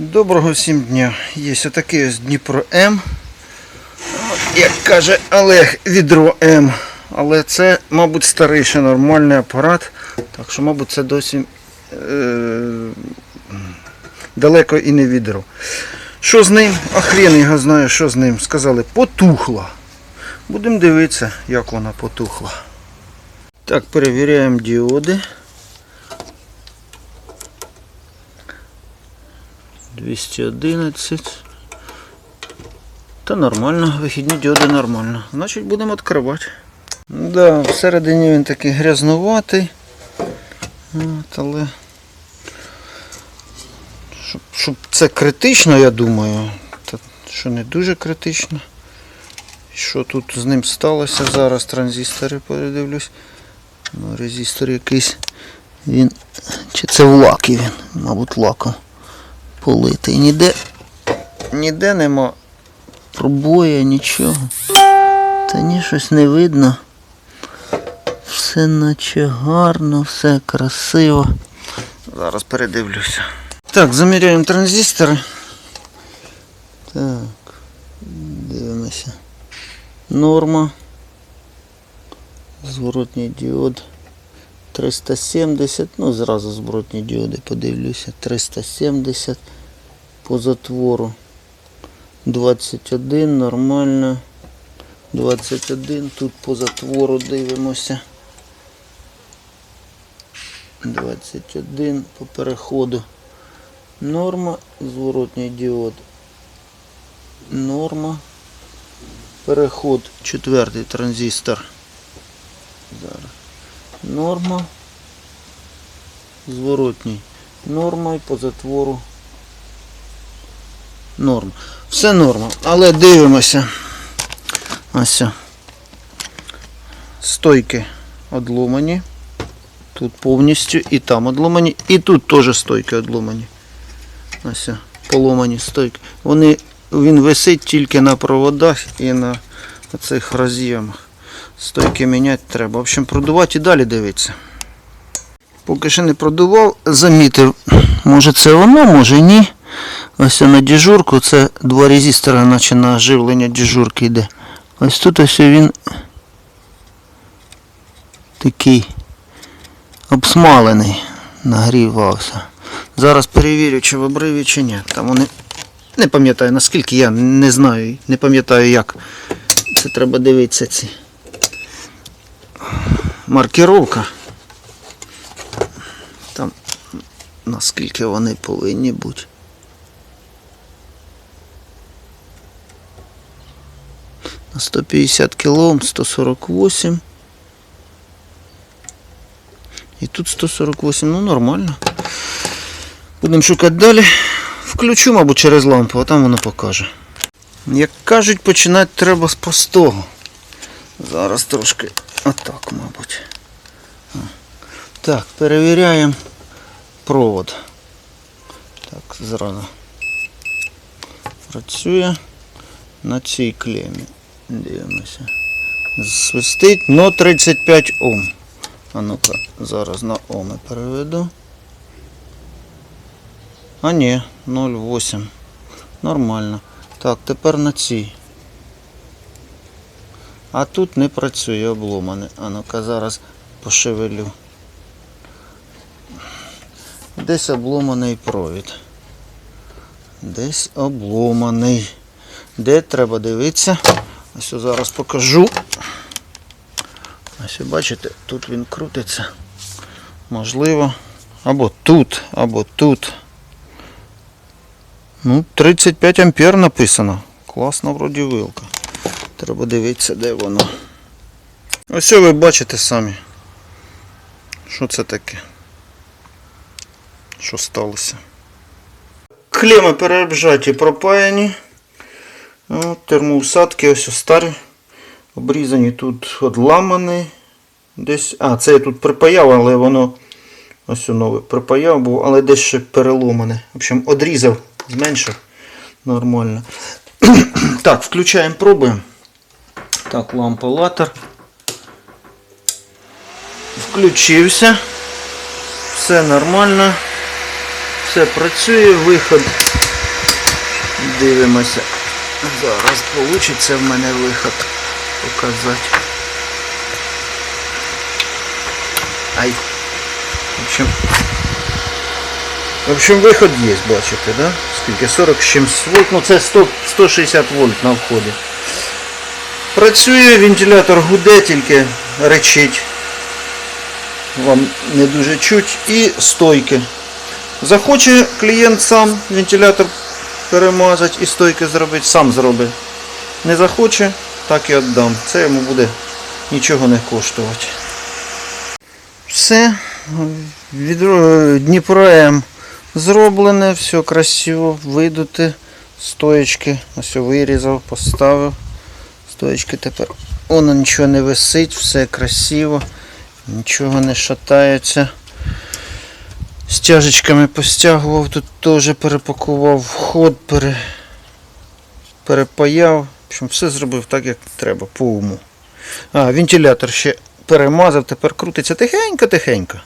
Доброго всім дня. Є отакий ось Дніпро М. Як каже Олег, відро М. Але це, мабуть, старий ще нормальний апарат. Так що, мабуть, це досі е- далеко і не відро. Що з ним? А хрен його знає, що з ним. Сказали, потухла. Будемо дивитися, як вона потухла. Так, перевіряємо діоди. 211. Та нормально, вихідні діоди нормально. Значить будемо відкривати. Да, всередині він такий грязнуватий. От, але щоб, щоб це критично, я думаю, та, що не дуже критично. Що тут з ним сталося зараз, транзистори передивлюсь. Ну, резистор якийсь. Він. Чи це в лакі він? Мабуть, лаком политий. Ніде, ніде нема пробоя, нічого. Та ні, щось не видно. Все наче гарно, все красиво. Зараз передивлюся. Так, заміряємо транзистори. Так, дивимося. Норма. Зворотній діод. 370, ну зразу зворотні діоди подивлюся. 370 по затвору. 21, нормально. 21, тут по затвору дивимося. 21 по переходу. Норма, зворотній діод. Норма. Переход, четвертий транзистор. Зараз. Норма. Зворотній. Норма і по затвору. Норма. Все норма. Але дивимося. Ось. Стойки одломані. Тут повністю і там одломані. І тут теж стойки одломані. Ось. Поломані стойки. Вони, він висить тільки на проводах і на цих роз'ємах. Стойки міняти треба. В общем, продувати і далі дивитися. Поки ще не продував, замітив, може це воно, може ні. Ось на дежурку це два резистора, наче на оживлення дежурки йде. Ось тут ось він такий обсмалений, нагрівався. Зараз перевірю, чи в обриві, чи ні. Там вони не пам'ятаю наскільки, я не знаю, не пам'ятаю як. Це треба дивитися ці. Маркировка. Там наскільки вони повинні бути. 150 кілом 148. І тут 148, ну нормально. Будемо шукати далі. Включу, мабуть, через лампу, а там воно покаже. Як кажуть, починати треба з простого. Зараз трошки отак, мабуть. Так, перевіряємо провод. Так, зразу. Працює на цій клемі. Дивимося. Свистить, но 35 Ом. А ну-ка, зараз на Оми переведу. А ні, 0,8. Нормально. Так, тепер на цій. А тут не працює обломане. А ну-ка зараз пошевелю. Десь обломаний провід. Десь обломаний. Де треба дивитися? Ось зараз покажу. Ось бачите, тут він крутиться. Можливо. Або тут, або тут. Ну, 35 ампер написано. Класна вроді вилка. Треба дивитися, де воно. Ось ви бачите самі. Що це таке? Що сталося? Клеми переобжаті пропаяні. Термоусадки ось старі. Обрізані тут одламані. Десь. А, це я тут припаяв, але воно ось нове припаяв був, але десь ще переломане. В общем, одрізав, зменшив. Нормально. так, включаємо, пробуємо. Так, лампа латер. Включився. Все нормально. Все працює, виход Дивимося. Зараз вийде в мене виход показати. Ай. В общем, в общем, виход є, бачите, да? Скільки? 40 з чимсь вольт, ну це 100, 160 вольт на вході. Працює, вентилятор гуде, тільки речить. Вам не дуже чуть. І стойки. Захоче клієнт сам вентилятор перемазати і стойки зробити, сам зробить. Не захоче, так і віддам. Це йому буде нічого не коштувати. Все. Відро... Дніпро зроблене, все красиво, видути. Стоечки. Ось вирізав, поставив. Стоечки тепер. Воно нічого не висить, все красиво, нічого не шатається. Стяжечками постягував, тут теж перепакував, вход пере... перепаяв. В общем, все зробив так, як треба, по уму. А, вентилятор ще перемазав, тепер крутиться тихенько-тихенько.